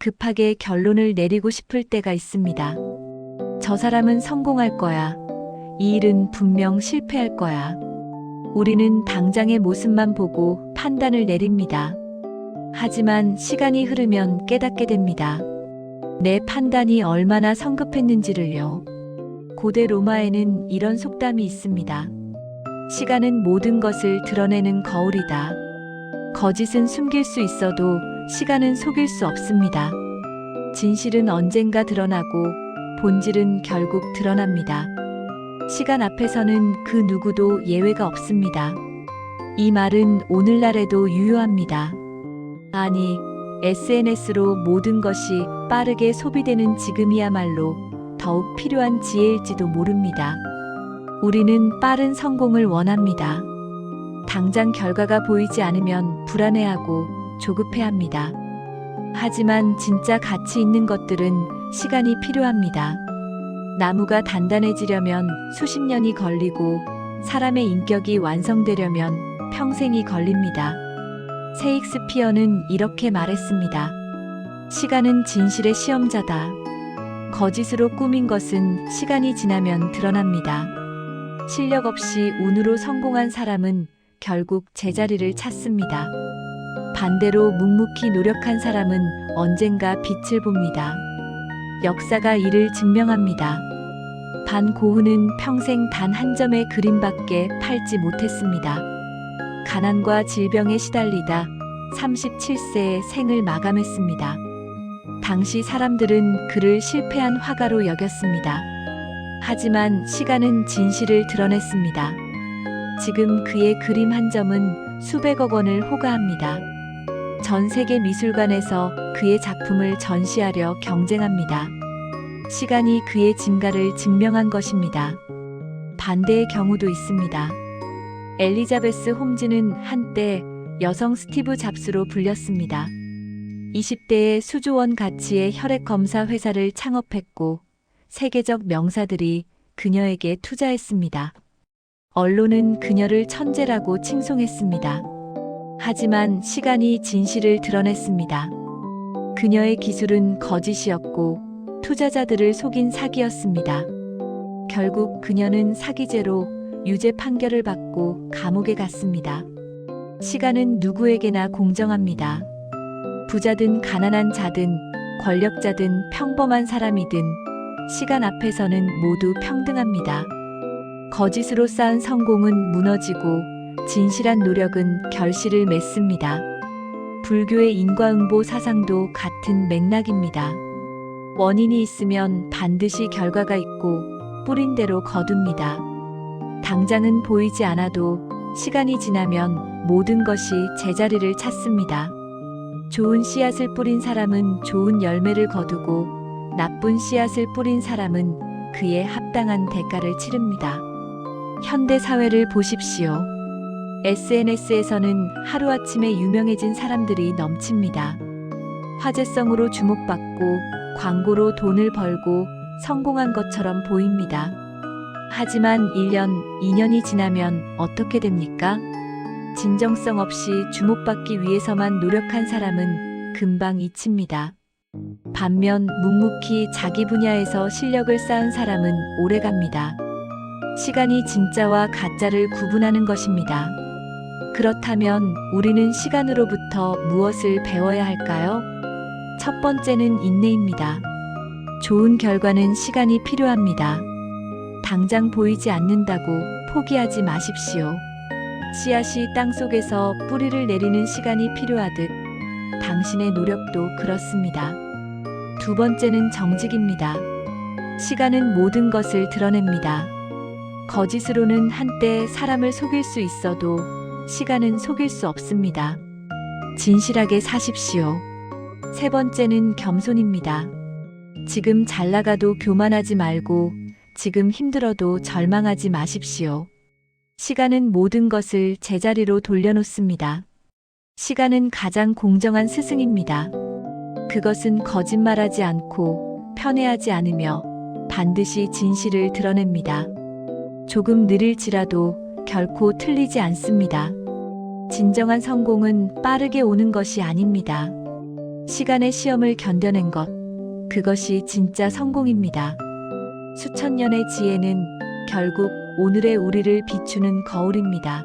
급하게 결론을 내리고 싶을 때가 있습니다. 저 사람은 성공할 거야. 이 일은 분명 실패할 거야. 우리는 당장의 모습만 보고 판단을 내립니다. 하지만 시간이 흐르면 깨닫게 됩니다. 내 판단이 얼마나 성급했는지를요. 고대 로마에는 이런 속담이 있습니다. 시간은 모든 것을 드러내는 거울이다. 거짓은 숨길 수 있어도 시간은 속일 수 없습니다. 진실은 언젠가 드러나고 본질은 결국 드러납니다. 시간 앞에서는 그 누구도 예외가 없습니다. 이 말은 오늘날에도 유효합니다. 아니, SNS로 모든 것이 빠르게 소비되는 지금이야말로 더욱 필요한 지혜일지도 모릅니다. 우리는 빠른 성공을 원합니다. 당장 결과가 보이지 않으면 불안해하고 조급해 합니다. 하지만 진짜 가치 있는 것들은 시간이 필요합니다. 나무가 단단해지려면 수십 년이 걸리고 사람의 인격이 완성되려면 평생이 걸립니다. 세익스피어는 이렇게 말했습니다. 시간은 진실의 시험자다. 거짓으로 꾸민 것은 시간이 지나면 드러납니다. 실력 없이 운으로 성공한 사람은 결국 제자리를 찾습니다. 반대로 묵묵히 노력한 사람은 언젠가 빛을 봅니다. 역사가 이를 증명합니다. 반 고흐는 평생 단 한 점의 그림밖에 팔지 못했습니다. 가난과 질병에 시달리다 37세에 생을 마감했습니다. 당시 사람들은 그를 실패한 화가로 여겼습니다. 하지만 시간은 진실을 드러냈습니다. 지금 그의 그림 한 점은 수백억 원을 호가합니다. 전 세계 미술관에서 그의 작품을 전시하려 경쟁합니다. 시간이 그의 진가를 증명한 것입니다. 반대의 경우도 있습니다. 엘리자베스 홈즈는 한때 여성 스티브 잡스로 불렸습니다. 20대에 수조원 가치의 혈액 검사 회사를 창업했고 세계적 명사들이 그녀에게 투자했습니다. 언론은 그녀를 천재라고 칭송했습니다. 하지만 시간이 진실을 드러냈습니다. 그녀의 기술은 거짓이었고 투자자들을 속인 사기였습니다. 결국 그녀는 사기죄로 유죄 판결을 받고 감옥에 갔습니다. 시간은 누구에게나 공정합니다. 부자든 가난한 자든 권력자든 평범한 사람이든 시간 앞에서는 모두 평등합니다. 거짓으로 쌓은 성공은 무너지고 진실한 노력은 결실을 맺습니다. 불교의 인과응보 사상도 같은 맥락입니다. 원인이 있으면 반드시 결과가 있고 뿌린 대로 거둡니다. 당장은 보이지 않아도 시간이 지나면 모든 것이 제자리를 찾습니다. 좋은 씨앗을 뿌린 사람은 좋은 열매를 거두고 나쁜 씨앗을 뿌린 사람은 그에 합당한 대가를 치릅니다. 현대 사회를 보십시오. SNS에서는 하루아침에 유명해진 사람들이 넘칩니다. 화제성으로 주목받고 광고로 돈을 벌고 성공한 것처럼 보입니다. 하지만 1년, 2년이 지나면 어떻게 됩니까? 진정성 없이 주목받기 위해서만 노력한 사람은 금방 잊힙니다. 반면 묵묵히 자기 분야에서 실력을 쌓은 사람은 오래 갑니다. 시간이 진짜와 가짜를 구분하는 것입니다. 그렇다면 우리는 시간으로부터 무엇을 배워야 할까요? 첫 번째는 인내입니다. 좋은 결과는 시간이 필요합니다. 당장 보이지 않는다고 포기하지 마십시오. 씨앗이 땅 속에서 뿌리를 내리는 시간이 필요하듯 당신의 노력도 그렇습니다. 두 번째는 정직입니다. 시간은 모든 것을 드러냅니다. 거짓으로는 한때 사람을 속일 수 있어도 시간은 속일 수 없습니다. 진실하게 사십시오. 세 번째는 겸손입니다. 지금 잘 나가도 교만하지 말고 지금 힘들어도 절망하지 마십시오. 시간은 모든 것을 제자리로 돌려놓습니다. 시간은 가장 공정한 스승입니다. 그것은 거짓말하지 않고 편애하지 않으며 반드시 진실을 드러냅니다. 조금 느릴지라도 결코 틀리지 않습니다. 진정한 성공은 빠르게 오는 것이 아닙니다. 시간의 시험을 견뎌낸 것. 그것이 진짜 성공입니다. 수천 년의 지혜는 결국 오늘의 우리를 비추는 거울입니다.